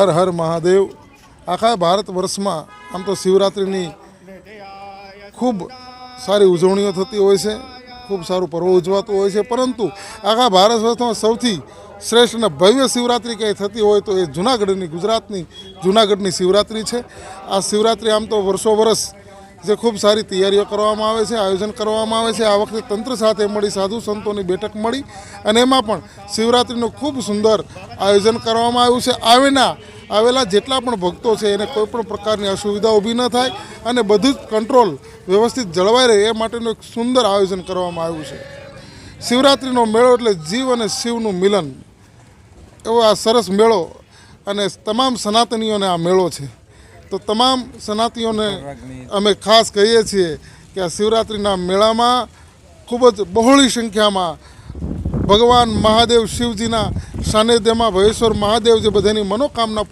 હર હર મહાદેવ. આખા ભારત વર્ષમાં આમ તો શિવરાત્રિની ખૂબ સારી ઉજવણીઓ થતી હોય છે, ખૂબ સારું પર્વ ઉજવાતું હોય છે, પરંતુ આખા ભારત વર્ષમાં સૌથી શ્રેષ્ઠ અને ભવ્ય શિવરાત્રિ કંઈ થતી હોય તો એ જુનાગઢની, ગુજરાતની જુનાગઢની શિવરાત્રિ છે. આ શિવરાત્રિ આમ તો વર્ષો વર્ષ જે ખૂબ સારી તૈયારીઓ કરવામાં આવે છે, આયોજન કરવામાં આવે છે, આ વખતે તંત્ર સાથે મળી, સાધુ સંતોની બેઠક મળી અને એમાં પણ શિવરાત્રિનું ખૂબ સુંદર આયોજન કરવામાં આવ્યું છે. આવેના, આવેલા જેટલા પણ ભક્તો છે, એને કોઈ પણ પ્રકારની અસુવિધા ઊભી ન થાય અને બધું જ કંટ્રોલ વ્યવસ્થિત જળવાઈ રહે એ માટેનું એક સુંદર આયોજન કરવામાં આવ્યું છે. શિવરાત્રિનો મેળો એટલે જીવ અને શિવનું મિલન. એવો આ સરસ મેળો અને તમામ સનાતનીઓને આ મેળો છે. તો તમામ સનાતીઓને અમે ખાસ કહીએ છીએ કે આ શિવરાત્રિના મેળામાં ખૂબ જ બહોળી સંખ્યામાં ભગવાન મહાદેવ શિવજીના સાનિધ્યમાં ભવેશ્વર મહાદેવ જે બધાની મનોકામના